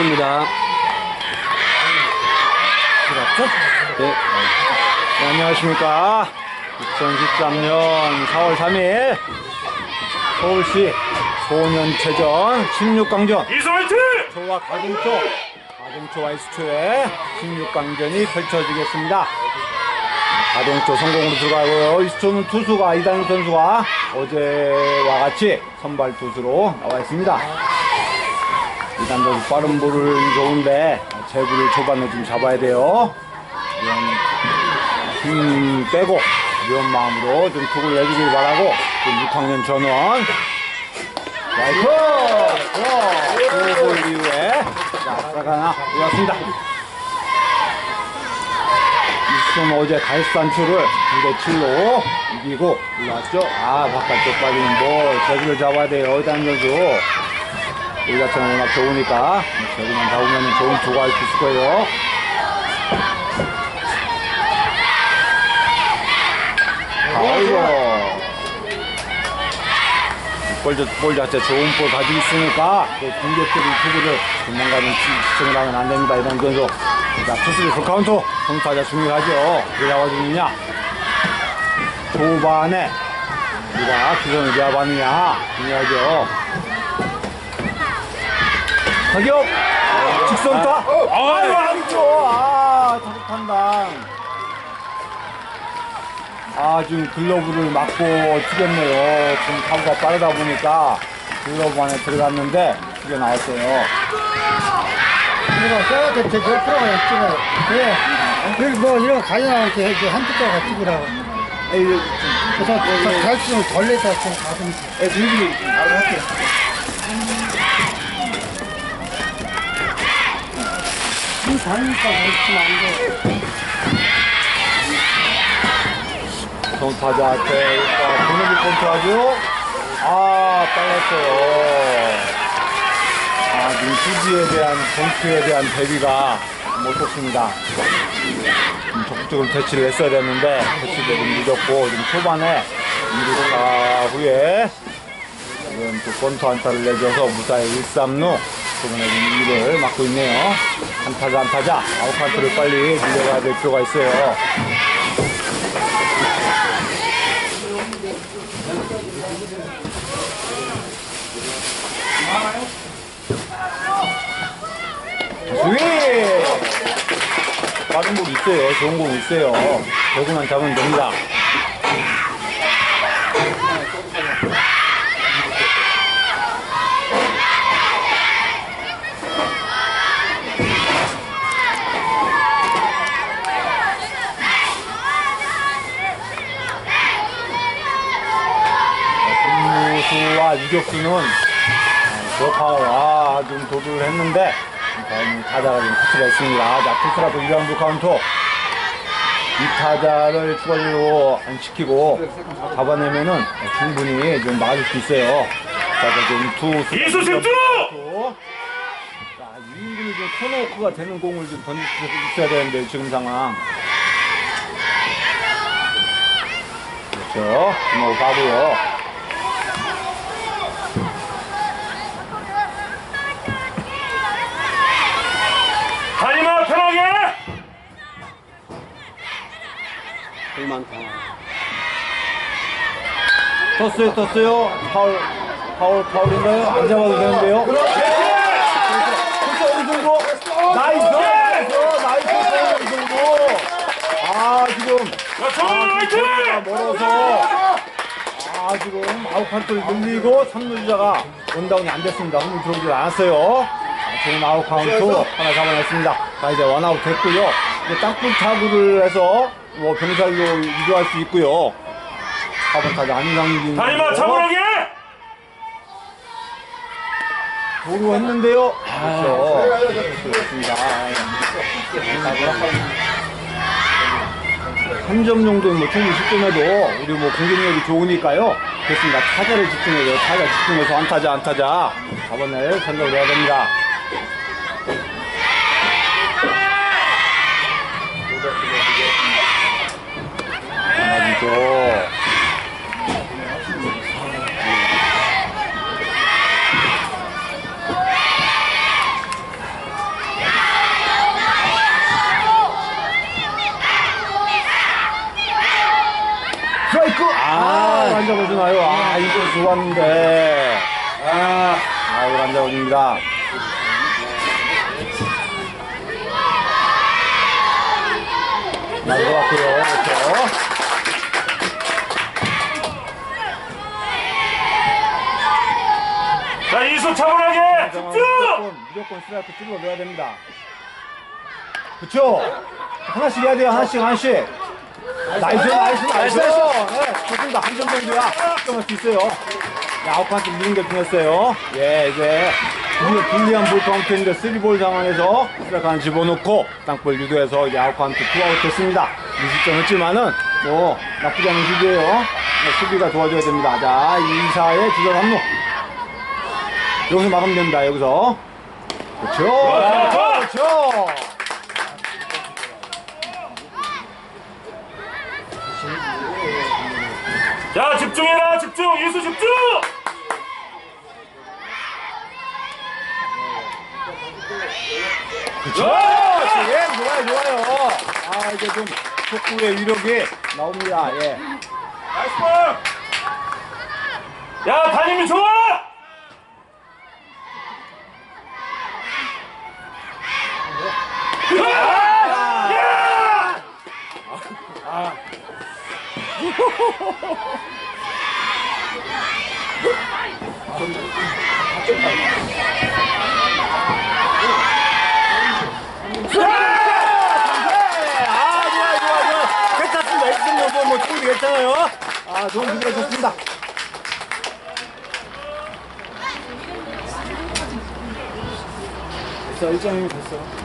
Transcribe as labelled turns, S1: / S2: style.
S1: 1초입니다.
S2: 들었죠?
S1: 네.
S2: 네, 안녕하십니까. 2013년 4월 3일 서울시 소년체전 16강전
S3: 이소화이트!
S2: 초와 가중초, 가중초 와이스초의 16강전이 펼쳐지겠습니다. 가동초 성공으로 들어가고요. 이수초는 투수가 이단우 선수가 어제와 같이 선발 투수로 나와 있습니다. 이단 선수 빠른 볼을 좋은데 제구를 초반에 좀 잡아야 돼요. 힘 빼고 이런 마음으로 좀 투구를 해주길 바라고 또 6학년 전원 라이트! 투볼 이후에 자, 하나 올랐습니다. 이수는 어제 달산초를 9대7로 이기고 올랐죠. 아, 바깥쪽 빠지는 볼. 제구를 잡아야 돼요. 이단 선수. 자체는 워낙 좋으니까 제구만 잡으면 좋은 투구 할수 있을 거예요. 아이고. 볼, 자- 볼 자체 좋은 볼 가지고 있으니까 또 공격적인 투구를 도망가는 시청을 하면 안 됩니다. 이런 선수. 자, 투수를 풀카운트. 성타자 중요하죠. 왜 잡아주느냐. 초반에 누가 기선을 잡았느냐. 중요하죠. 타격! 직선타! 아유, 아니죠. 아, 타격 판단. 아, 지금 글러브를 맞고 튀겼네요. 지금 타구가 빠르다 보니까 글러브 안에 들어갔는데 튀겨 나왔어요.
S4: 이거 쇠한테 제 옆으로가 찍어요. 예. 그리고 뭐 이런 거 가져나올 때 한두 가가 찍으라고.
S2: 에이,
S4: 그래서 저 갈수록 덜 내서 좀 가슴.
S2: 에, 들기 바로 할게요.
S4: 이 다니까 그렇지만 안 돼.
S2: 정타자한테 일단 보내기 컨트하죠. 아, 빨랐어요. 아, 지금 투지에 대한 공투에 대한 대비가 못 좋습니다. 좀 적극적으로 대치를 했어야 됐는데 대치가 좀 늦었고 지금 초반에 2루타 후에 지금 또 권투 안타를 내줘서 무사히 1-3루 지금 2를 맞고 있네요. 한타자 한타자 아웃 카운트를 빨리 밀려가야 될 필요가 있어요. 스윙! 빠른 공 있어요. 좋은 공 있어요. 배구만 잡으면 됩니다. 공무수와 유격수는 아, 좀 도루를 했는데, 타자가 좀 터치가 있습니다. 자, 투스라도 2라운드 카운터. 이 타자를 추가적으로 안 시키고 잡아내면은 충분히 좀 막을 수 있어요. 자, 자, 지금 투.
S3: 이수 심투!
S2: 자, 유인군이 좀 코너워크가 되는 공을 좀 던질 수 있어야 되는데, 지금 상황. 그렇죠. 뭐, 가고요.
S3: 다리마 편하게!
S1: 볼 많다.
S2: 떴어요, 떴어요. 파울, 파울, 파울인가요? 안 잡아도 되는데요. 그렇죠, 이승구. 나이스, 나이스, 이승구. 아, 지금.
S3: 화이트!
S2: 멀어서. 아, 지금 아웃 카운트를 늘리고 3루주자가 원다운이 안 됐습니다. 홈을 들어오지 않았어요. 아, 좋은 아웃 카운트 하나 잡아냈습니다. 자, 이제 원아웃 됐고요. 이제 땅굴 타구를 해서 뭐 병살로 유도할 수 있고요. 4번 타자 안상진.
S3: 다리마 차분하게!
S2: 도루 했는데요. 그렇죠. 그렇습니다. 한점 정도는 뭐 충분히 실점해도 우리 뭐 공격력이 좋으니까요. 됐습니다. 타자를 집중해서 타자 집중해서 안 타자 안 타자 잡아낼 생각을 해야 됩니다. 아니죠. 들어왔는데.
S3: 아,
S2: 아우, 남자분입니다. 잘 들어왔고요. 그렇죠.
S3: 자, 이수 차분하게 집중!
S2: 무조건, 무조건 스트라이크 찔러 넣어야 됩니다. 그쵸? 하나씩 해야 돼요, 하나씩, 하나씩. 나이스, 나이스, 나이스. 네, 좋습니다. 한 점 정도야. 점할 수 있어요. 네, 아웃카운트 미는 게 중요했어요. 예, 이제 불리- 불리한 볼 카운트인데 쓰리볼 상황에서 하나 집어넣고 땅볼 유도해서 아웃카운트 투아웃 됐습니다. 20점 했지만은 뭐 나쁘지 않은 수비예요. 네, 수비가 도와줘야 됩니다. 자, 2사의 주전 합루. 여기서 막으면 됩니다. 여기서. 그렇죠. 그렇죠.
S3: 자, 집중해라, 집중! 이수 집중!
S2: 그렇죠. 예, 좋아요, 좋아요. 아, 이제 좀 촉구의 위력이 나옵니다. 예.
S3: 나이스 볼! 야, 다님이 좋아! 아! 야!
S2: 네, 아, 좋아요, 좋아요, 좋아요. 뭐, 뭐, 괜찮아요. 아, 좋은 수비가 좋습니다. 됐어, 1점이면 됐어.